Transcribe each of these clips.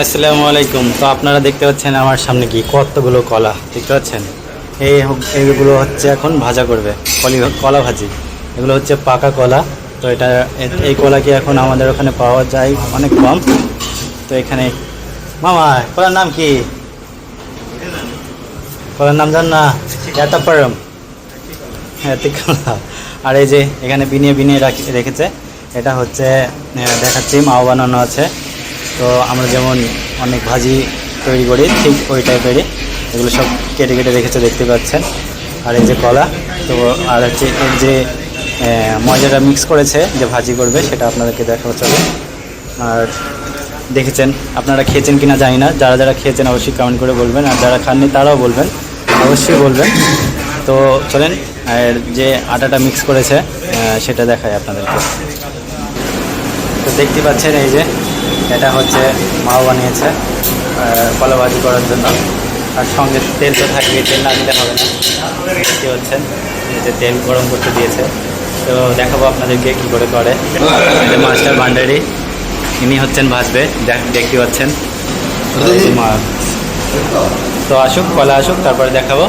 আসসালামু আলাইকুম। তো আপনারা দেখতে পাচ্ছেন আমার সামনে কি কতগুলো কলা, দেখতে পাচ্ছেন? এই এইগুলো হচ্ছে এখন ভাজা করবে, কলি কলা ভাজি। এগুলো হচ্ছে পাকা কলা। তো এটা এই কলা কি এখন আমাদের ওখানে পাওয়া যায় অনেক কম? তো এখানে মামা, কলার নাম কি? কলার নাম জান না? এত পারম হ্যাঁ ঠিক কথা। আর এই যে এখানে বিনিয়ে বিনিয়ে রাখি রেখেছে, এটা হচ্ছে দেখাচ্ছি মাও বানানো আছে। তো আমরা যেমন অনেক ভাজি তৈরি করি, ঠিক ওই টাইপেরই এগুলো সব কেটে কেটে রেখেছে, দেখতে পাচ্ছেন। আর এই যে কলা, তো আর হচ্ছে এর যে ময়দাটা মিক্স করেছে, যে ভাজি করবে, সেটা আপনাদেরকে দেখাবো, চলো। আর দেখেছেন, আপনারা খেয়েছেন কিনা জানি না। যারা যারা খেয়েছেন, অবশ্যই কমেন্ট করে বলবেন। আর যারা খাননি, তারাও বলবেন। অবশ্যই বলবেন। তো চলেন আর যে আটাটা মিক্স করেছে সেটা দেখায় আপনাদেরকে। তো দেখতে পাচ্ছেন এই যে এটা হচ্ছে মাও বানিয়েছে আহ, কলা ভাজি করার জন্য। আর সঙ্গে তেল তো থাকবে তেল না দিলে হবে না। পাচ্ছেন এই যে তেল গরম করতে দিয়েছে। তো দেখাবো আপনাদেরকে কী করে করে। মাস্টার ভান্ডারি ইনি হচ্ছেন ভাজবে দেখ- মা তো আসুক কলা আসুক তারপরে দেখাবো।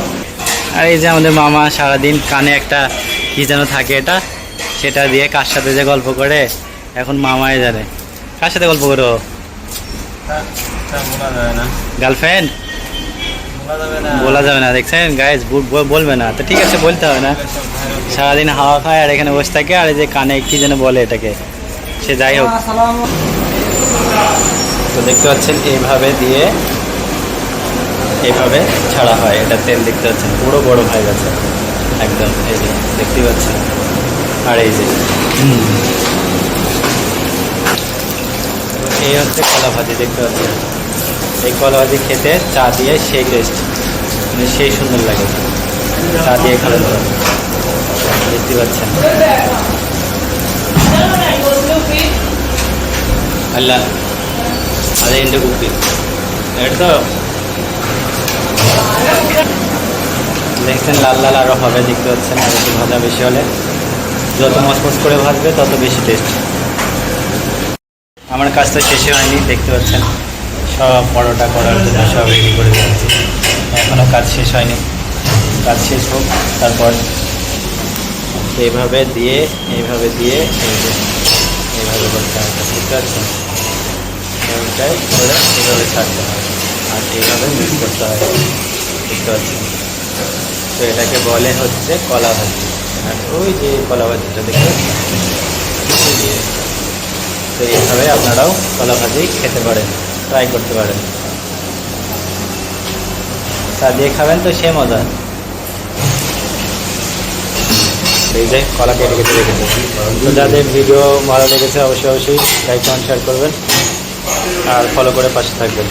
আর এই যে আমাদের মামা সারাদিন কানে একটা কি যেন থাকে এটা সেটা দিয়ে কার সাথে যে গল্প করে এখন মামাই জানে। কার সাথে গল্প করো? গার্লফ্রেন্ড বলা যাবে না, দেখছেন? গাইজ বলবে না। তো ঠিক আছে, বলতে হবে না। সারাদিন হাওয়া খায় আর এখানে বসে থাকে, আর এই যে কানে কি যেন বলে এটাকে। সে যাই হোক। তো দেখতে পাচ্ছেন এইভাবে দিয়ে এইভাবে ছাড়া হয়। এটা তেল দেখতে পাচ্ছেন, পুরো বড় হয়ে গেছে। একদম, এই যে দেখতে পাচ্ছেন। আর এই যে। এই হচ্ছে কলা ভাজি, দেখতে পাচ্ছি এই কলা ভাজি খেতে চা দিয়ে সেই টেস্ট মানে সেই সুন্দর লাগে। চা দিয়ে খাওয়া দেখতে পাচ্ছেন? അല്ല അത് എൻ്റെ കുപ്പി എടുത്തോ দেখছেন, লাল লাল আরও হবে, দেখতে পাচ্ছেন, আর একটু ভাজা বেশি হলে। যত মচমচ করে ভাজবে, তত বেশি টেস্ট আমার কাজ তো শেষে হয়নি, দেখতে পাচ্ছেন। সব পরোটা করার জন্য সব রেডি করে দিয়েছি। এখনও কাজ শেষ হয়নি। কাজ শেষ হোক, তারপর এইভাবে দিয়ে এইভাবে দিয়ে, এই এইভাবে করতে হবে বুঝতে পারছেন এইটাই করে এইভাবে ছাড়তে হবে। আর এইভাবে মিক্স করতে হবে বুঝতে পারছেন তো এটাকে বলে হচ্ছে কলা ভাজি। আর ওই যে কলা ভাজিটা দেখতে পাচ্ছেন এই যে। তো এইভাবে আপনারাও কলা ভাজি খেতে পারেন ট্রাই করতে পারেন। তা দিয়ে খাবেন তো সে মজা। এই যে কলা কেটে কেটে রেখেছে। তো যাদের ভিডিও ভালো লেগেছে, অবশ্যই অবশ্যই লাইক কমেন্ট শেয়ার করবেন। আর ফলো করে পাশে থাকবেন।